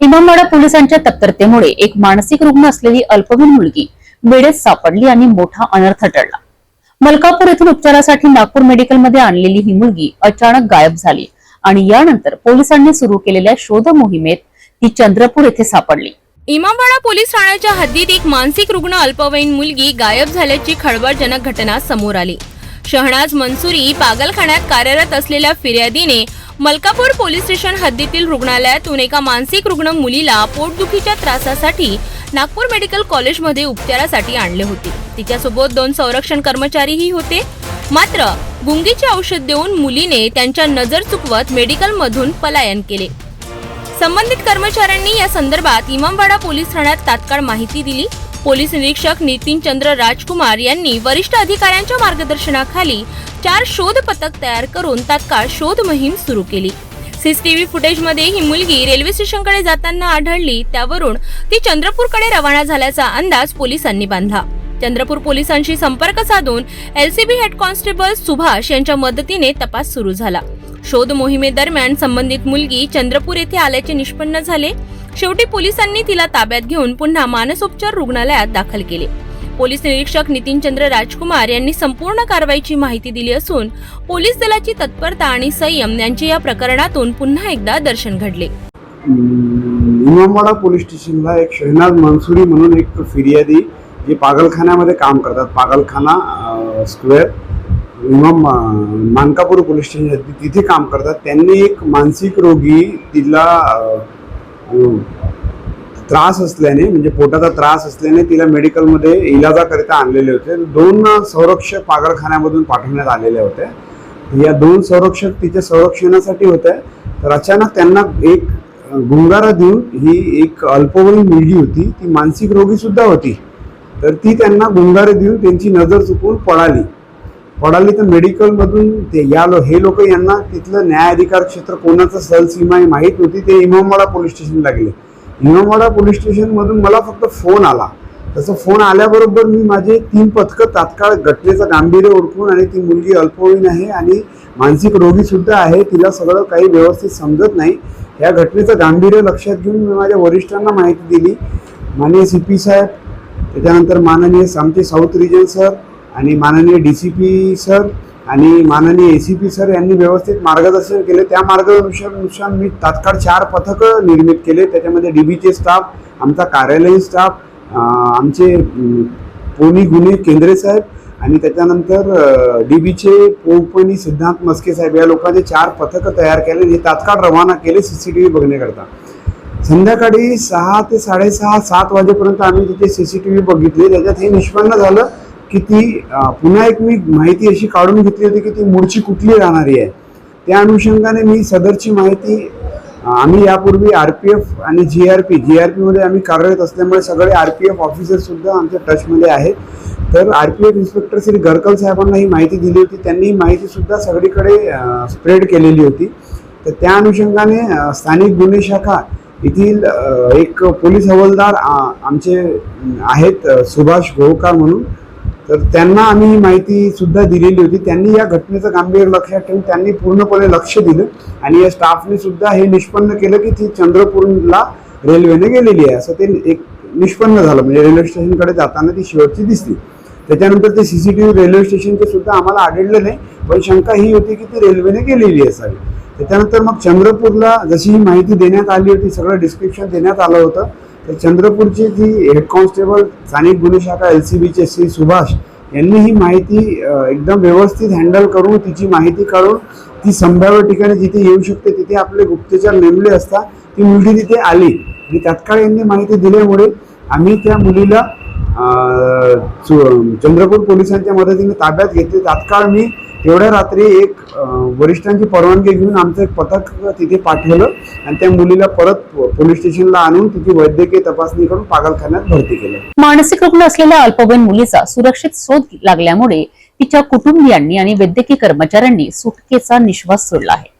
इमामवाडा पोलिसांच्या तत्परतेमुळे एक मानसिक रुग्ण असलेली अल्पवयीन मुलगी वेळेत सापडली आणि मोठा अनर्थ टळला. मलकापूर येथून उपचारासाठी नागपूर मेडिकलमध्ये आणलेली ही मुलगी अचानक गायब झाली आणि यानंतर पोलिसांनी सुरू केलेल्या शोध मोहिमेत ती चंद्रपूर येथे सापडली. इमामवाडा पोलीस ठाण्याच्या हद्दीत एक मानसिक रुग्ण अल्पवयीन मुलगी गायब झाल्याची खळबळजनक घटना समोर आली. शहनाज मंसुरी पागलखान्यात कार्यरत असलेल्या फिर्यादीने मलकापूर पोलीस स्टेशन हद्दीतील रुग्णालयातून एका मानसिक रुग्ण मुलीला पोटदुखीच्या त्रासासाठी नागपूर मेडिकल कॉलेजमध्ये उपचारासाठी आणले होते. तिच्यासोबत दोन संरक्षण कर्मचारीही होते. मात्र गुंगीचे औषध देऊन मुलीने त्यांच्या नजर चुकवत मेडिकलमधून पलायन केले. संबंधित कर्मचाऱ्यांनी या संदर्भात इमामवाडा पोलीस ठाण्यात तात्काळ माहिती दिली. पोलीस निरीक्षक नितीन चंद्र राजकुमार यांनी वरिष्ठ अधिकाऱ्यांच्या मार्गदर्शनाखाली चार शोध पथक तयार करून तात्काळ शोध मोहीम सुरू केली. सीसीटीव्ही फुटेजमध्ये ही मुलगी रेल्वे स्टेशनकडे जाताना आढळली त्यावरून ती चंद्रपूरकडे रवाना झाल्याचा अंदाज पोलिसांनी बांधला. चंद्रपूर पोलिसांशी संपर्क साधून एलसीबी हेड कॉन्स्टेबल सुभाष यांच्या मदतीने तपास सुरू झाला. शोध मोहिमेदरम्यान संबंधित मुलगी चंद्रपूर येथे आल्याचे निष्पन्न झाले. शेवटी पोलिसांनी तिला ताब्यात घेऊन पुन्हा मानसोपचार रुग्णालयात दाखल केले. पोलीस निरीक्षक नितीनचंद्र राजकुमार यांनी संपूर्ण कारवाईची माहिती दिली असून पोलीस दलाची तत्परता आणि संयम यांचे या प्रकरणातून पुन्हा एकदा दर्शन घडले. इमामवाडा पोलीस स्टेशनला एक शहनाज मनसुरी म्हणून एक फिर्यादी जे पागलखान्यामध्ये काम करतात. पागलखाना स्क्वेअर इमाम मानकापूर पोलीस स्टेशन तिथे काम करतात. त्यांनी एक मानसिक रोगी तिला त्रास असल्याने म्हणजे पोटाचा त्रास असल्याने तिला मेडिकलमध्ये इलाजाकरिता आणलेले होते. दोन संरक्षक पागरखान्यामधून पाठवण्यात आलेले होते या दोन संरक्षक तिच्या संरक्षणासाठी होते तर अचानक त्यांना एक गुंगारा देऊन ही एक अल्पवयीन मुलगी होती. ती मानसिक रोगी सुद्धा होती. तर ती त्यांना गुंगारे देऊन त्यांची नजर चुकवून पळाली. पळाली तर मेडिकलमधून ते या लो हे लोक यांना तिथलं न्यायाधिकार क्षेत्र कोणाचं सहलसीमा माहीत होती ते इमामवाडा पोलीस स्टेशनला गेले. निळमोडा पोलीस स्टेशनमधून मला फक्त फोन आला. तसं फोन आल्याबरोबर मी माझे तीन पथकं तात्काळ घटनेचं गांभीर्य ओळखून आणि ती मुलगी अल्पवयीन आहे आणि मानसिक रोगीसुद्धा आहे तिला सगळं काही व्यवस्थित समजत नाही. या घटनेचं गांभीर्य लक्षात घेऊन मी माझ्या वरिष्ठांना माहिती दिली. माननीय सी पी साहेब त्याच्यानंतर माननीय आमचे साऊथ रिजन सर आणि माननीय डी सी पी सर आणि माननीय ए सी पी सर यांनी व्यवस्थित मार्गदर्शन केले. त्या मार्गदर्शनानुसार मी तात्काळ चार पथकं निर्मित केले. त्याच्यामध्ये डी बीचे स्टाफ आमचा कार्यालयीन स्टाफ आमचे पोनी गुन्हे केंद्रे साहेब आणि त्याच्यानंतर डी बीचे पोपणी सिद्धांत मस्के साहेब या लोकांचे चार पथकं तयार केले आणि तात्काळ रवाना केले सी सी टी व्ही बघण्याकरता. संध्याकाळी सहा ते साडेसहा सात वाजेपर्यंत आम्ही तिथे सी सी टी व्ही बघितले. त्याच्यात हे निष्पन्न झालं. की ती पुन्हा एक मी माहिती अशी काढून घेतली होती की ती मूळची कुठली राहणारी आहे. त्या अनुषंगाने मी सदरची माहिती आम्ही यापूर्वी आर पी एफ आणि G R P G R पीमध्ये आम्ही कार्यरत असल्यामुळे सगळे आर पी एफ ऑफिसरसुद्धा आमच्या टचमध्ये आहेत. तर R P F inspector Shri Garkal साहेबांना ही माहिती दिली होती. त्यांनी ही माहितीसुद्धा सगळीकडे स्प्रेड केलेली होती. तर त्या अनुषंगाने स्थानिक गुन्हे शाखा येथील एक पोलीस हवालदार आमचे आहेत सुभाष गोहकार म्हणून. तर त्यांना आम्ही ही माहिती सुद्धा दिलेली होती. त्यांनी या घटनेचं गांभीर्य लक्षात ठेवून त्यांनी पूर्णपणे लक्ष दिलं आणि या स्टाफने सुद्धा हे निष्पन्न केलं की ती चंद्रपूरला रेल्वेने गेलेली आहे. असं ते एक निष्पन्न झालं. म्हणजे रेल्वे स्टेशनकडे जाताना ती शेवटची दिसली. त्याच्यानंतर ते C C T V railway स्टेशनचे सुद्धा आम्हाला आढळलं नाही. पण शंका ही होती की ती रेल्वेने गेलेली असावी. त्याच्यानंतर मग चंद्रपूरला जशी ही माहिती देण्यात आली होती सगळं डिस्क्रिप्शन देण्यात आलं होतं. तर चंद्रपूरची जी हेड कॉन्स्टेबल स्थानिक गुन्हे शाखा एल सी बीचे श्री सुभाष यांनी ही माहिती एकदम व्यवस्थित हँडल करून तिची माहिती काढून ती संभाव्य ठिकाणी जिथे येऊ शकते तिथे आपले गुप्तचर नेमले असता ती मुलगी तिथे आली. आणि तात्काळ यांनी माहिती दिल्यामुळे आम्ही त्या मुलीला चंद्रपूर पोलिसांच्या मदतीने ताब्यात घेतले. तात्काळ मी तेवढ्या रात्री एक वरिष्ठांची परवानगी घेऊन आमचं एक पथक तिथे पाठवलं आणि त्या मुलीला परत पोलीस स्टेशनला आणून तिची वैद्यकीय तपासणी करून पागलखान्यात भरती केलं. मानसिक रुग्ण असलेल्या अल्पवयीन मुलीचा सुरक्षित शोध लागल्यामुळे तिच्या कुटुंबियांनी आणि वैद्यकीय कर्मचाऱ्यांनी सुटकेचा निश्वास सोडला आहे.